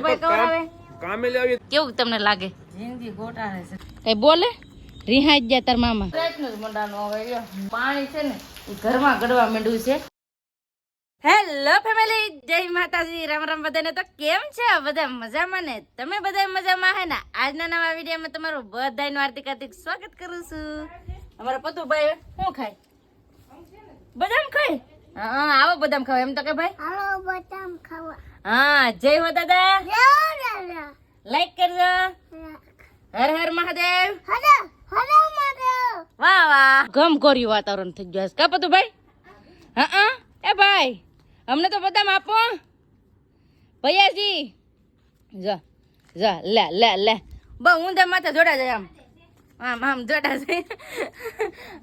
ભાઈ ભાઈ પણ કામ કામે લાવી કેવું તમને લાગે? જિંદગી ગોટાળે છે. કઈ બોલે? રિહાઈ ગયા તાર મામા. રાતનું જ હવે પાણી છે ને એ ઘરમાં ગળવા માંડ્યું છે. હેલો ફેમિલી જય માતાજી. રામ રામ બધાને તો કેમ છે? બધા મજામાં ને? તમે બધા મજામાં હે ને? આજના નવા વિડીયોમાં તમારું બધાનું હાર્દિક હાર્દિક સ્વાગત કરું છું. અમારા પતુભાઈ શું ખાય? બદામ ખાય? હા આવો બદામ ખાવ. એમ તો કે ભાઈ? હાલો બદામ ખાવા. હા જય હો દાદા. લાઈક કરજો. હર હર મહાદેવ. વાહ વાહ. ગમ કર્યું વાતાવરણ થઈ ગયું કા પતું ભાઈ હા હા. એ ભાઈ અમને તો બદામ આપો. ભૈયાજી. જો જો લે લે લે. બહુ ઊંધા માથે જોડા જાય આમ. આમ આમ જોડા જાય.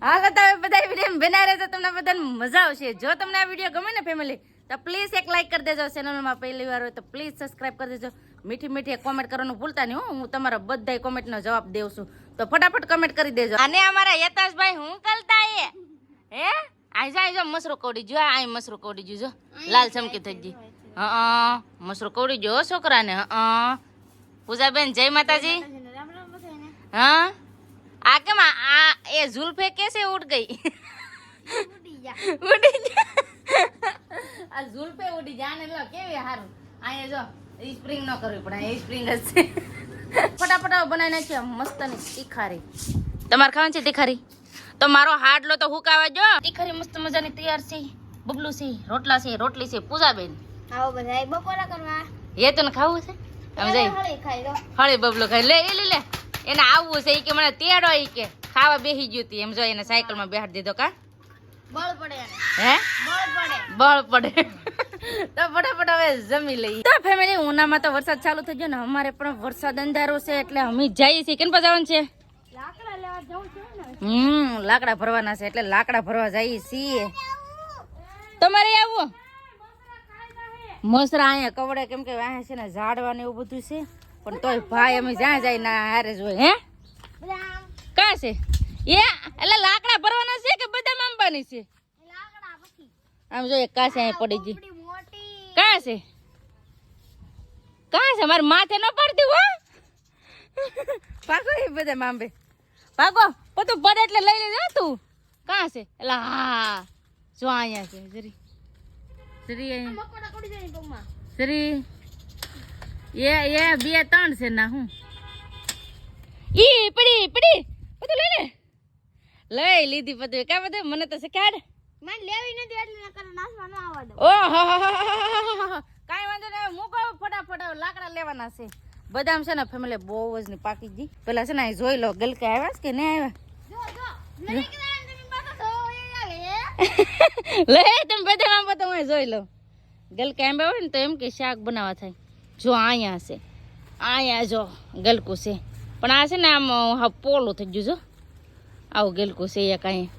હાલો તમે બધા વીડિયો બના રહેજો તમને બધાને મજા આવશે. જો તમને આ વીડિયો ગમે ને ફેમિલી તો પ્લીઝ એક લાઈક કરી દેજો ચેનલમાં પહેલી વાર હોય તો પ્લીઝ સબસ્ક્રાઇબ કરી દેજો. મીઠી મીઠી કોમેન્ટ કરવાનું ભૂલતા નહીં હો હું તમારા બધા કોમેન્ટનો જવાબ દેઉં છું. તો ફટાફટ કમેન્ટ કરી દેજો. અને અમારા યતાશભાઈ હું કલતા એ હે? આઈ જાય જો મસરો કોડી જો આ મસરો કોડી જો જો. લાલ ચમકી થઈ ગઈ. હા મસરો કોડી જો છોકરાને હા પૂજાબેન જય માતાજી. રામ રામ હા? આ કેમ આ આ એ ઝુલફે કેસે ઉડ ગઈ? ઉડી ગયા ઉડી જા. ઝુલ્ફે ઉડી જા ને લો કેવી હારું? અહીંયા જો ઈ સ્પ્રિંગ ન કરવી પડે એ સ્પ્રિંગ જ છે. ફટાફટ બનાવી નાખીએ. મસ્તની તીખારી. તમારે ખાવાની છે તીખારી? તો મારો હાડલો તો હુકાવા જો. તીખારી મસ્ત મજાની તૈયાર છે. બબલું છે રોટલા છે રોટલી છે પૂજાબેન. આવો બધા બપોરા કરવા. એ તને ખાવું છે? આમ જઈ. હળી ખાઈ લો. હળી બબલો ખાઈ. લે એ લે લે. એને આવવું છે એ કે મને તેડો એ કે. ખાવા બેસી ગયું હતી એમ જો એને સાયકલમાં બેહાડી દીધો કા. બળ પડે હે? બળ પડે. બળ પડે. તો ફટાફટ હવે જમી લઈએ. તો ફેમિલી ઉનામાં તો વરસાદ ચાલુ થઈ ગયો ને અમારે પણ વરસાદ અંધારો છે એટલે અમે જઈએ છીએ. કેમ જવાનું છે? લાકડા લેવા જવું છે ને હમ લાકડા ભરવાના છે એટલે લાકડા ભરવા જઈએ છીએ. તમારે આવું. મસરા અહીંયા કવડે કેમ કે અહીંયા છે ને ઝાડવા ને એવું બધું છે. પણ તોય ભાઈ અમે જ્યાં જાય ના હારે જ હોય હે? બદામ કા છે? એ એટલે લાકડા ભરવાના છે કે બધા આંબાની છે? આમ જો એક કાસે અહીં પડી ગઈ. કા છે? કાં છે? મારે માથે ન પડતી હો. પાકો એ બધા આંબે પાકો? પોતું પડે એટલે લઈ લેજો તું. કા છે? એટલે હા. જો અહીંયા છે જરી. જરી અહીંયા મકોડા કડી જાય પગમાં જરી. એ એ બે ત્રણ છે ના હું. ઈ પડી પડી. બધું લઈ લે. લઈ લીધી બધું. કા બધું? મને તો શીખાડ. મને લેવી નથી એટલે નકર નાસમાં ન આવવા દો ઓહો કાંઈ વાંધો નહીં મૂકો ફટાફટ લાકડા લેવાના છે. બદામ છે ને ફેમિલી બહુ જ ની પાકી ગઈ. પેલા છે ને અહીં જોઈ લો ગલકે આવ્યા છે કે નહીં આવ્યા? એ લે તમે બધા આંબા તો હું જોઈ લો. ગલકા આંબા હોય ને તો એમ કે શાક બનાવવા થાય. જો અહીંયા છે. અહીંયા જો ગલકું છે. પણ આ છે ને આમ પોલું થઈ ગયું જો આવું ગલકું છે એક અહીંયા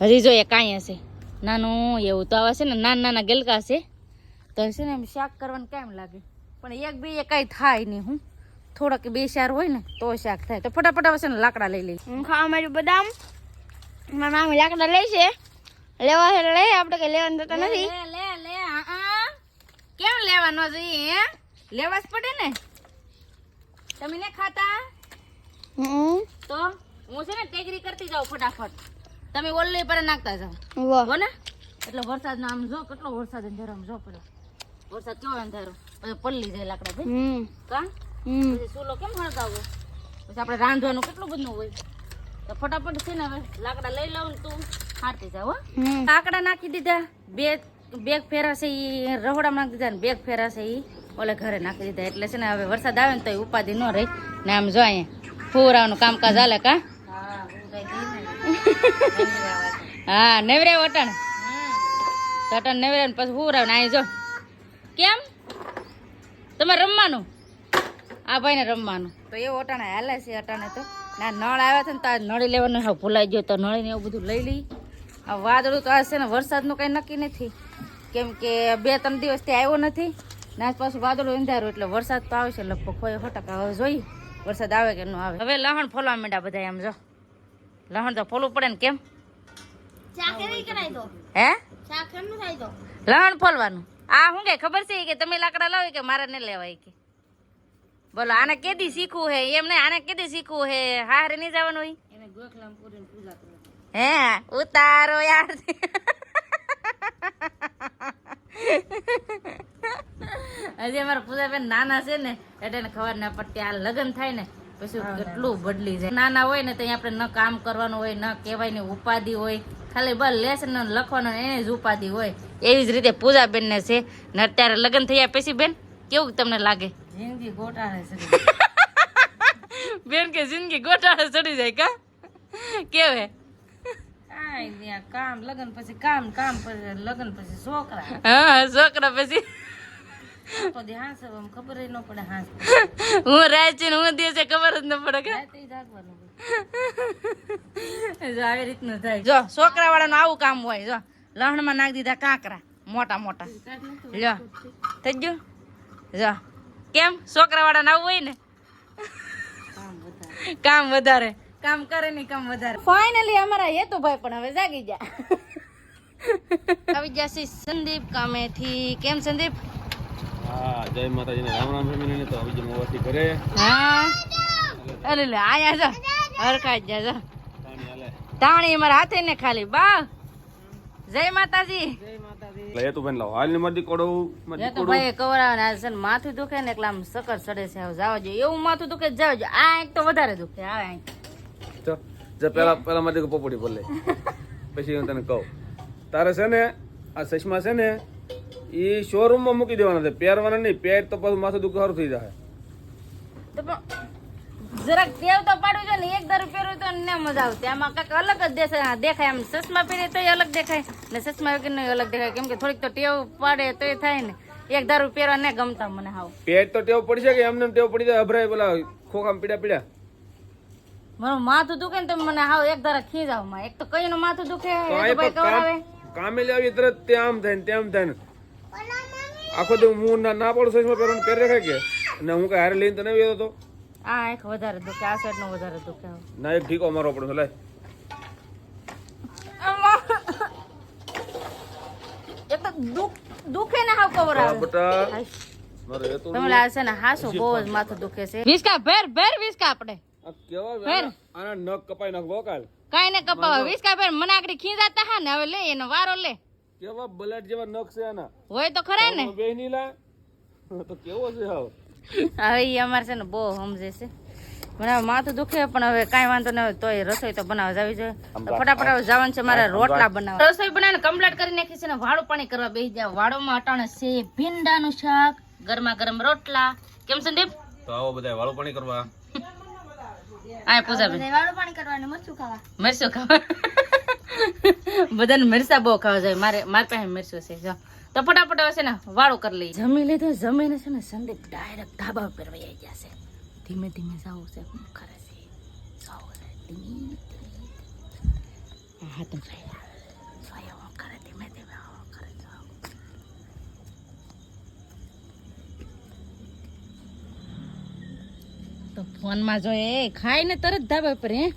હજી જો કાંઈ હશે. નાનું એવું તો આવે છે ને નાના નાના ગલકા છે. તો છે ને એમ શાક કરવાનું કેમ લાગે? પણ એક બે એ કાંઈ થાય નહીં હું. થોડાક બે ચાર હોય ને તો શાક થાય. તો ફટાફટ આવશે છે ને લાકડા લઈ લઈ હું ખાવા મારું બદામ. મારા મામી લાકડા લે છે. લેવા છે લે આપણે કઈ લેવાનું થતા નથી. લે લે લે આ, આ. કેમ લેવાનો જોઈએ હે? લેવા જ પડે ને. તમે ને ખાતા? તો હું છે ને ટેકરી કરતી જાઉં ફટાફટ. તમે ઓલ્લી પર નાખતા જાઓ. હો ને એટલે વરસાદ આમ જો કેટલો વરસાદ અંધારો આમ જો પડે વરસાદ કેવો અંધારો? પછી પલ્લી જાય લાકડા ભાઈ. કા? પછી ચૂલો કેમ હળગાવો? પછી આપણે રાંધવાનું કેટલું બધું હોય? તો ફટાફટ છે ને હવે લાકડા લઈ લઉં તું હારતી જાવ હો. કાકડા નાખી દીધા બે બેગ ફેરા છે ઈ રહોડામાં નાખી દીધા ને બેગ ફેરા છે ઈ. ઓલે ઘરે નાખી દીધા. એટલે છે ને હવે વરસાદ આવે ને તો ઉપાધિ ન રહી. ને આમ જો અહીંયા ફુરાવાનું કામકાજ હાલે કા? હા નેવરે વટણ. વટણ નેવરે પછી હું રાવ નાઈ જો. કેમ? તમારે રમવાનું? આ ભાઈને રમવાનું. તો એ ઓટાણે હાલે છે અટાણે તો. ના નળ આવ્યા છે ને તો આ નળી લેવાનું હા ભૂલાઈ ગયો તો નળી ને એવું બધું લઈ લઈ. આ વાદળું તો આ છે ને વરસાદનું કંઈ નક્કી નથી. કેમ કે બે ત્રણ દિવસથી આવ્યો નથી. નાચ પાછું વાદળું અંધારું એટલે વરસાદ તો આવશે લગભગ હોય સો ટકા. હવે જોઈએ. વરસાદ આવે કે ન આવે. હવે લહણ ફોલવા માંડ્યા બધા એમ જો. લહણ તો ફોલવું પડે ને કેમ? ચા કેવી કરાય તો. હે? ચા તો. લહણ ફોલવાનું. આ શું કે ખબર છે કે તમે લાકડા લાવો કે મારે ને લેવાય કે? બોલો આને કેદી શીખવું હે? એમ નહીં આને કેદી શીખવું હે? હારે નહીં જવાનું હોય હે? ઉતારો યાર. હજી અમારા પૂજાબેન નાના છે ને એટલે ખબર ના પડતી આ લગ્ન થાય ને પછી કેટલું બદલી જાય. નાના હોય ને ત્યાં આપણે ન કામ કરવાનું હોય ન કહેવાય ને ઉપાધિ હોય. ખાલી બસ લેસન લખવાનું એને જ ઉપાધિ હોય. એવી જ રીતે પૂજાબેન ને છે. ને અત્યારે લગ્ન થયા પછી બેન કેવું તમને લાગે? જિંદગી ગોટાળે બેન કે જિંદગી ગોટાળે ચડી જાય કા? કેવે? કામ લગન પછી કામ કામ પછી લગન પછી છોકરા. હા છોકરા પછી. ખબર ન પડે હાંસ હું રાચી હું દિવસે ખબર જ ન પડે કે? જો આવી રીતનું થાય. જો છોકરા વાળાનું આવું કામ હોય જો. લહણમાં નાખી દીધા કાંકરા મોટા મોટા. જો. થઈ ગયું? જો. કેમ? છોકરા વાળાને આવું હોય ને? કામ વધારે. કામ કરે ને કામ વધારે. ફાઇનલી અમારા હેતુભાઈ પણ હવે જાગી ગયા. આવી જશે સંદીપ કામેથી. કેમ સંદીપ? હા જય માતાજીને રામ રામ ફેમિલીને તો આવી મોવાથી ઘરે. હા. અરે લે આયા જા. હરખાઈ જા જા તાણી અમારા હાથે ને ખાલી બા જય માતાજી. એટલે તું બેન લાવ હાલની મારી કોડો એ કોડો ભાઈ કવરા ને આ છે ને માથું દુખે ને એટલે આમ સકર ચડે છે આવ જાવ જો એવું માથું દુખે જાવ જો આ એક તો વધારે દુખે આ આંખ. તો જો પેલા પેલા મારી પોપડી બોલે પછી હું તને કહું. તારે છે ને આ ચશ્મા છે ને એ શોરૂમમાં મૂકી દેવાના છે. પહેરવાના નહીં. પહેર તો પછી માથું દુખારું થઈ જાય તો પણ જરાક ટેવ તો પાડવું છે ને એક દારૂ પહેરવું તો ને મજા આવતી. આમાં કાંઈક અલગ જ દેખાય. દેખાય આમ ચશ્મા પહેરે તો અલગ દેખાય. ને ચશ્મા વગર અલગ દેખાય. કેમ કે થોડીક તો ટેવ પાડે તોય થાય ને. એક દારૂ પહેરવા ને ગમતા મને હાવ. પેટ તો ટેવ પડશે કે એમને એમ ટેવ પડી જાય અભરાય પેલા ખોખામ પીડા પીડા. મારું માથું દુખે ને તો મને હાવ એક ધારા ખીજાવમાં. એક તો કઈનું માથું દુખે તો એ તો કામે લાવી તરત તેમ આમ થાય ને તેમ થાય ને. આખો દે હું ના ના પડું સાઈઝમાં પહેરવાનું પહેરે રાખે કે? અને હું કઈ હારે લઈને તો નહીં આવ્યો તો? આ એક વધારે દુખે આ સાઈડ નો વધારે દુખે. ના એક ઠીકો મારો પડે લાય. એ તો દુખ દુખે ને હાવ કવર હા, આવે. બટા મારે એ તો તમે લાગે ને હાસો બહુ જ માથું દુખે છે. વિસ્કા ભેર ભેર વિસ્કા આપણે. આ કેવા. આના નખ કપાઈ નાખવો કાલ. કાઈ ને કપાવા. વિસ્કા ભેર મને આગળ ખીજાતા હા ને હવે લે એનો વારો લે. કેવા બલેટ જેવા નખ છે આના? હોય તો ખરા ને. બેહની લા તો કેવો છે હાવ? હવે ઈ અમાર છે ને બહુ સમજે છે. મને માથું દુખે પણ હવે કાંઈ વાંધો નહીં તોય રસોઈ તો બનાવવા જાવી જોઈએ. તો ફટાફટ જવાનું છે મારે રોટલા બનાવવા. રસોઈ બનાવીને કમ્પ્લીટ કરી નાખી છે ને વાળું પાણી કરવા બેસી જાય વાળોમાં અટાણે છે ભીંડાનું શાક ગરમા ગરમ રોટલા. કેમ સંદીપ? તો આવો બધા વાળું પાણી કરવા. આ પૂજા બેન. વાળું પાણી કરવાનું મરચું ખાવા. મરચું ખાવા. બધાને મરચા બહુ ખાવા જાય મારે મારી પાસે મરચું છે. જો. તો ફટાફટ હશે ને વાળો કરી લઈએ. જમી લીધું. જમીને છે ને સંદીપ ડાયરેક્ટ ધાબા ઉપર વહી ગયા છે. ધીમે ધીમે જવું છે. શું કરે છે? જવું છે. ધીમે ધીમે. હા, તો હું ધીમે ધીમે તો ફોનમાં જો એ ખાય ને તરત ધાબા પર હે?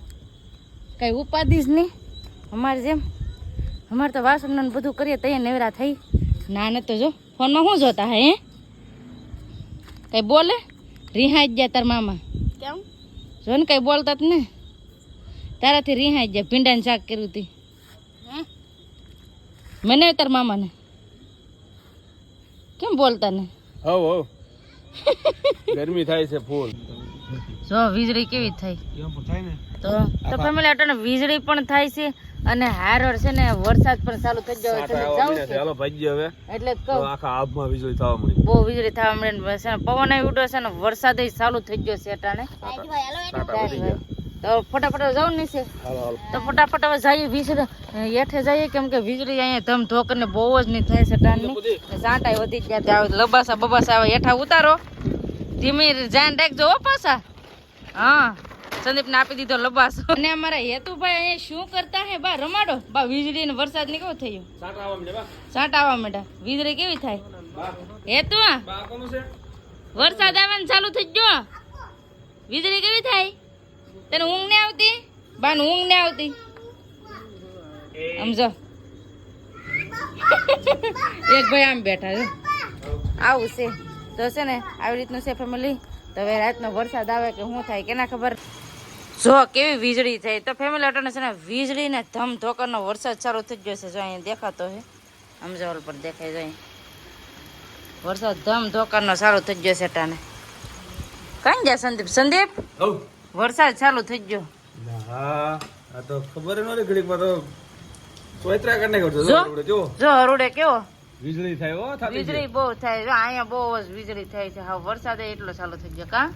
કઈ ઉપાધિ જ નહીં. અમારે જેમ અમારે તો વાસણ ને બધું કરીએ તૈયાર નેવરા થઈ. ના ન તો જો ફોનમાં શું જોતા હે? કઈ બોલે? રિહાઈ જ ગયા તાર મામા. કેમ? જો ને કઈ બોલતા ને. તારાથી રિહાઈ જાય ભીંડાનું શાક કર્યું હતી? મને તાર મામાને. કેમ બોલતા ને હવ હવ. ગરમી થાય છે ફૂલ. જો વીજળી કેવી થાય તો તો ફેમિલી અટાણે વીજળી પણ થાય છે અને હારર છે ને વરસાદ પણ ચાલુ થઈ ગયો છે જાવ જાઉં છે. હાલો ભાઈ હવે. એટલે કહું. આખા આબમાં વીજળી થવા મળી બહુ વીજળી થવા મળી ને છે પવન આવી ઉડ્યો છે ને વરસાદ ચાલુ થઈ ગયો છે સાટા. તો ફટાફટ જાવ નહીં છે હાલો હાલો. તો ફટાફટ હવે જઈએ વીજળી. હેઠે જઈએ કેમ કે વીજળી અહીંયા ધમ ધોકર ને બહુ જ નહીં થાય છે ટાણની સાંટાઈ વધી ગયા ત્યાં લબાસા બબાસા આવે હેઠા ઉતારો. ધીમી જાન રાખજો પાછા. હા. સંદીપ ને આપી દીધો લબાસો. અને અમારા હેતુભાઈ અહીંયા શું કરતા હે? બા રમાડો. બા વીજળી ને વરસાદ ને કેવો થયો? સાંટ આવવા માંડ્યા. વીજળી કેવી થાય? બા. હેતુ વરસાદ આવે ને ચાલુ થઈ ગયો. વીજળી કેવી થાય? તને ઊંઘ ને આવતી? બાન ઊંઘ ને આવતી? સમજો એક ભાઈ આમ બેઠા છે. આવું છે. તો છે ને આવી રીતનું છે ફેમિલી તો હવે રાતનો વરસાદ આવે કે શું થાય કેના ખબર? જો કેવી વીજળી થઈ. તો ફેમિલી અટાણે છે ને વીજળી ને ધમ ધોકરનો વરસાદ ચાલુ થઈ ગયો છે. જો અહીંયા દેખાતો છે સમજાવલ પર દેખાય જાય વરસાદ ધમ ધોકરનો ચાલુ થઈ ગયો છે ટાને કઈ ગયા સંદીપ? સંદીપ? વરસાદ ચાલુ થઈ ગયો. હા આ તો ખબર ન રહી ઘડીકમાં તો સોયત્રા કરી નાખ્યો જો. જો. હરુડે કેવો? વીજળી થાય હો વીજળી બહુ થાય. જો અહીંયા બહુ જ વીજળી થાય છે. હા વરસાદ એટલો ચાલુ થઈ ગયો કા?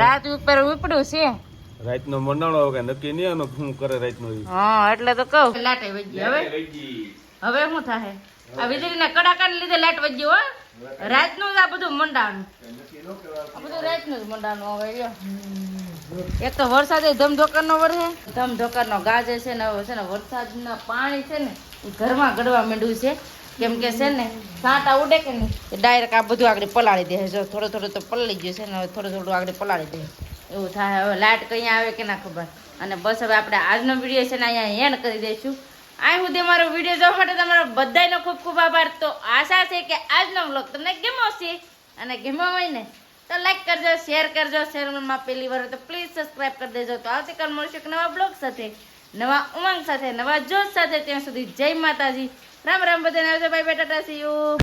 રાત ઉપર ઉપડ્યું છે. રાતનો મંડાણો આવે નક્કી નહીં આનો શું કરે રાતનો. હા એટલે તો કહું. લાટે વજી હવે? હવે શું થાય આ વીજળીના કડાકાને લીધે લાટ વજી હો. રાતનું આ બધું મંડાણું. આ બધું રાતનું જ મંડાણું હવે એક તો વરસાદ ધમધોકરનો વરસે ધમધોકરનો ગાજે છે ને હવે છે ને વરસાદના પાણી છે ને એ ઘરમાં ગળવા માંડ્યું છે. કેમ કે છે ને સાંટા ઉડે કે નહીં? ડાયરેક્ટ આ બધું આગળ પલાળી દે જો થોડો થોડો તો પલળી ગયું છે ને હવે થોડું થોડું આગળ પલાળી દે. એવું થાય. હવે લાઇટ કઈ આવે કે ના ખબર. અને બસ હવે આપણે આજનો વીડિયો છે ને અહીંયા એન્ડ કરી દઈશું. આ સુધી મારો વીડિયો જોવા માટે તમારો બધાનો ખૂબ ખૂબ આભાર. તો આશા છે કે આજનો બ્લોગ તમને ગમ્યો છે અને ગમ્યો હોય ને, તો લાઈક કરજો શેર કરજો. શેરમાં પહેલી વાર તો પ્લીઝ સબસ્ક્રાઇબ કરી દેજો. તો આવતીકાલ મળશું એક નવા બ્લોગ સાથે, નવા ઉમંગ સાથે, નવા જોશ સાથે. ત્યાં સુધી જય માતાજી. રામ રામ બધાને આવજો. ભાઈ બાય ટાટા સી યુ